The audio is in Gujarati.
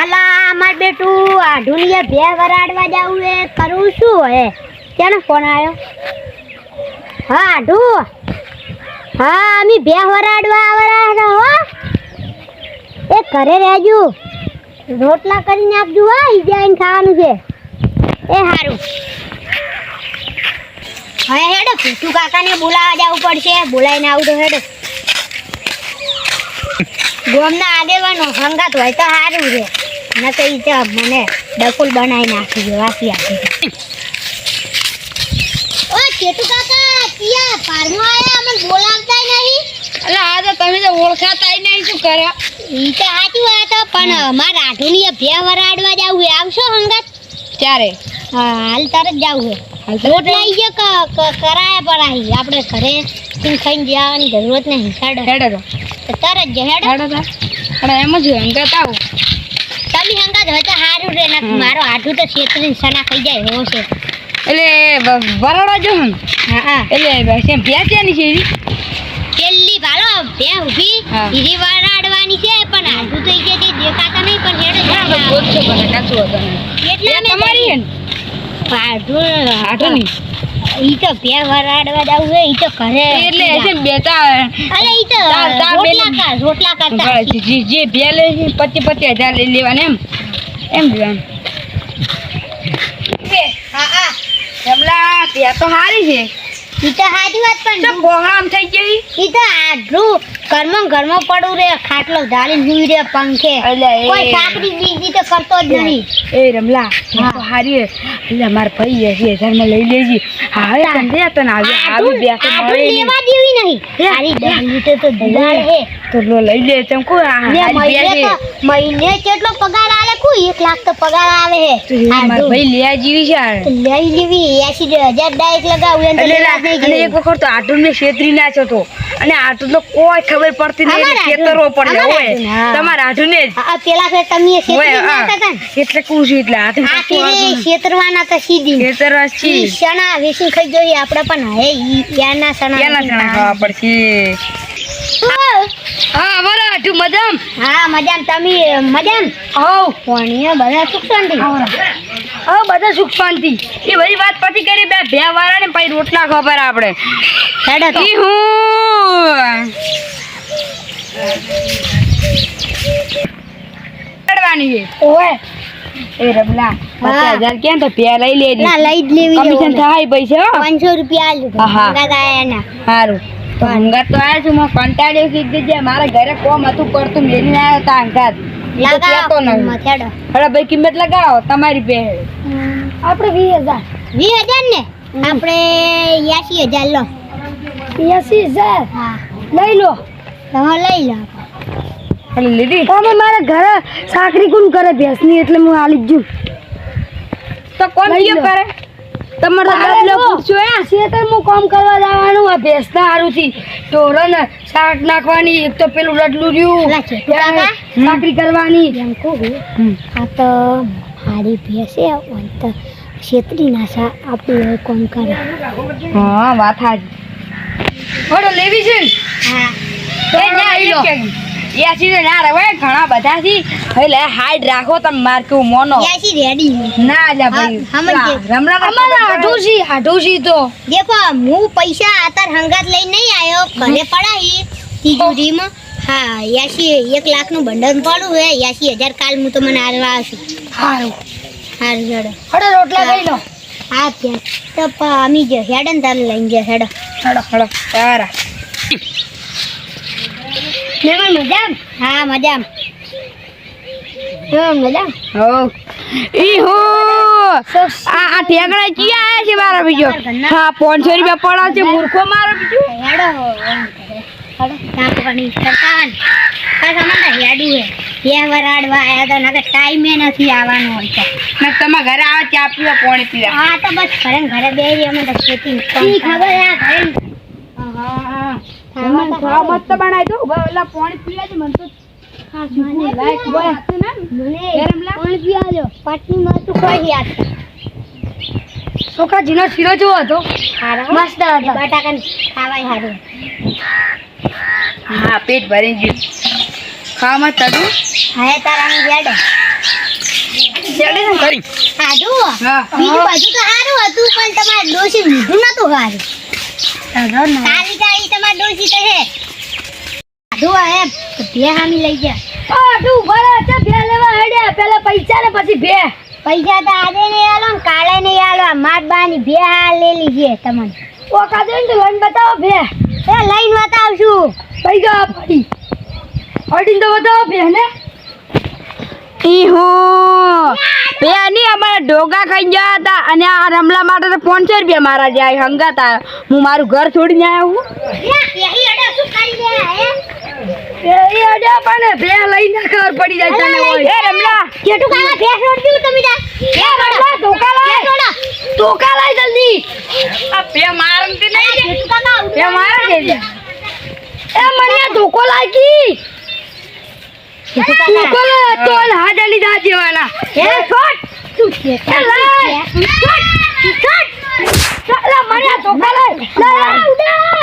અલા, અમાર બેટું આ ઢુનીએ બે વરાડવા જાવું એ કરવું શું હે? ક્યાંનો ફોન આવ્યો હા આઢુ હા, અમે બે વરાડવા આવરા હો. એ ઘરે રહેજો. રોટલા કરીને આપજો હા ઈ જઈને ખાવાનું છે. એ સારું હવે હેડો પીટુ કાકાને બોલાવા જવું પડશે. બોલાવીને આવું તો હેડો. ગોમના આગેવાનો સંગાત હોય તો સારું છે ન તો ઈ તો મને ડફુલ બનાવી નાખી ગયો વાસી આપી ઓ કેટુ કાકા કિયા પારમો આયા અમને બોલાવતા નહીં. એટલે આ તો તમે તો ઓળખાતા નહીં શું કરે? ઈ તો વાત હો, પણ મારા આઠુની ભે વરાડવા જાવું એ આવશો હંગાત? ત્યારે હા હાલ જ જાવું હે રોટલા ઈ જે ક- ક- કરાયા પણ આહી આપણે ઘરે ખાઈને જવાની જરૂરત નહીં. હેડો. હેડો તો. તો તરત જ હેડો. હેડો પણ એમ જ હંગાત આવું. તમે હંગાત હોય તો સારું રે ના મારો આઠું તો છેતરી સના ખાઈ જાય એવો છે. એટલે વ- જો હા એટલે છે ભેંચ્યાની છે એવી પેલી ભાલો બે ઊભી વરાડવાની છે પણ આઠું તો ઈ જે જે દેખાતા નહીં પણ હેડો બરાબર બોલ છો બને કાચું હતું એટલે તમારી હે ને? આઠું આઠુની ઈ તો બે વરાડવા જાવું છે ઈ તો ઘરે એટલે છે ને અરે ઈ તો તાર- તાર રોટલા બેન- રોટલા કરતા જે જે બે લે છે પચીસ પચીસ હજાર લઈ લેવાને એમ. એમ લેવાનું હા હા. જમલા ત્યાં તો સારી છે. ઈ તો વાત પણ પોહરામ થઈ ગઈ. ઈ તો આટલું ઘરમાં ઘરમાં પડું રે ખાટલો ઢાળી સુઈ રે પંખે. કોઈ ચાકરી બીજી તો કરતો જ નહીં. એ રમલા હા. તો હારી એટલે માર ભાઈ એસી હજારમાં લઈ લેજી. હા એ તને તને આવી બે તો મળે. લેવા દેવી નહીં. તારી લીટર તો દિવાળ હે. તો લો લઈ લે તેમ કો મહિને કેટલો પગાર આવે એક લાખ તો પગાર આવે હે માર આટલું. ભાઈ લે જીવી છે લઈ લેવી એસી હજાર ડાયરેક્ટ લગાવું અને એક વખત તો આટલું મેં છેતરી નાખ્યો તો. અને આટલું તો કોઈ ખબર પડતી નહીં ખેતરો પડે હોય. તમારા આટું ને પેલા ફેર તમે છેતરી નાખતા એટલે કહું છું એટલે હાથે આ કશું ફેરે વાંધો નહીં. છેતરવાના તો સીધી. ખેતર જ છે. સણા વેચીને ખાઈ જોઈએ આપણે પણ. હે યાના સણા વેચીને ચણા ખાવા પડશે. હા અમારા આટું મજામ? હા મજામ. તમે મજામ? હવ. કોણીએ બધા સુખ શાંતિ. હા બધા સુખ શાંતિ. એ બધી વાત પછી કરી બે બે વાળા ને પછી રોટલા ખબર આપણે હેડો તો. ઈ હું? ચડવાની ઓએ એ રબલા પચાસ હજાર ક્યાં તો પે લઈ લેજે. ના લઈ જ લેવી કમિશન થાય પૈસા હો. પાંચસો રૂપિયા આલજો હા, હા. સારું હંગાત તો આવ્યા છું હું કંટાળ્યો છું કે જે મારા ઘરે કોમ હતું પડતું મેલી આવ્યો હતા હંગાત કિંમત ભાઈ કિંમત લગાવો તમારી બે. આપણે વીસ હજાર. વીસ હજાર ને? આપણે એસી હજાર લો. એસી હજાર? લઈ લો. તમે લઈ લો. એટલે લીધી? તમે મારા ઘરે સાકરી કોણ કરે ભેંસની એટલે હું આલી જ જઉં. તો કોણ કરે? તમારો મારે બદલો જો. પૂછજો હે કામ કરવા જવાનું આ ભેંસના હારુંથી ઢોરોને શાક નાખવાની એક તો પેલું રડલું રહ્યું? સાકરી કરવાની એમ કહું. આ તો મારી ભેંસે હોય તો છેતરી નાસા આપણે કોમ કરે હા વાત હાજી ઓડો લેવી છે ને? હા એ લો. એસી તો ના રવાય ઘણા બધા થી એટલે હાઈડ રાખો તમે માર કેવું મોનો. યાસી રેડી ના જા ભાઈ. રમરા અમારા હાડુસી હાડુસી તો દેખો હું પૈસા આતર હંગાત લઈને નહીં આયો. ઘરે પડાઈ. તિજોરીમાં. હા યાસી એક લાખનું બંડલ પડું હે. યાસી હજાર કાલ હું તો મને હારવા આવશું. હારું. હારું હેડો. હડો રોટલા લઈ લો. હા ત્યાં. તો અમી જો હેડન ને તારે લઈને જો હેડો. હડો હડો. સારા મેમન મજામ હા મજામ હા મજામ હો. ઈ હો આ આ ઠેકડા ક્યાં આયા છે મારા બીજો? હા રૂપિયા પડ્યા છે મૂર્ખો મારો બીજો. હેડો હેડો. ત્યાં પાણી સરકાવન પાછા મને હેડું હે. બે વરાડવા આવ્યા હતા નકર ટાઈમે નથી આવવાનું હોય છે ને તમે ઘરે આવે ચા પીવા પાણી પીવા. હા તો બસ ઘરે ઘરે બે અમે તો ખેતી ખબર આ ઘરે મને ખાવા મસ્ત બનાવી દો. ઓલા પાણી પીવા છે મને તો મને બોય મને ગરમ લાગ? પાણી પીવાજો પાટલીમાં તું કોઈ યાદ સોખાજીનો શીરો જેવો હતો. મસ્ત હતો. બટાકા ખાવાય સારું હા પેટ ભરી ગયું. ખાવામાં તડું? હા તારાની બેડ ચડે ને કરી આડુ હા. બીજું બધું તો સારું હતું પણ તમારે ડોશી મીઠું નતું સારું તારી તારી તમાર ડોશી તો હે આડુ હે બે હામી લઈ જા આડું ભરે છે બે લેવા હેડ્યા પેલા પૈસા ને પછી બે પૈસા તો આજે નહીં આલો ને કાલે નહીં આલો. આ માર બાની બે હાલ લેલી લીજે તમને. ઓ કાદે ને લઈને બતાવો બે એ લઈને બતાવશું. પૈસા પડી અડીને તો બતાવો બે ને. ઈહો બે ની અમારા ડોગા ખાઈ ગયા હતા અને આ રમલા માટે તો પાંચસો રૂપિયા મારા જાય હંગાતા. હું મારું ઘર છોડીને આવ્યો હું. હે પણ લઈને ખબર પડી જાય તને. એ રમલા. જેટુ કાકા ભેસ રોડ્યું તમે તા એ રમલા ધોકા લાય. ધોકા લાય જલ્દી. આ નહીં. કાકા મારા દે એ મને ધોકો લાગી ઉપર તો હાડાલી દા દેવાના હે છોડ! તું કે છોડ! છોડ! છોડ લા મારા ધોકા લે લા ઉડા!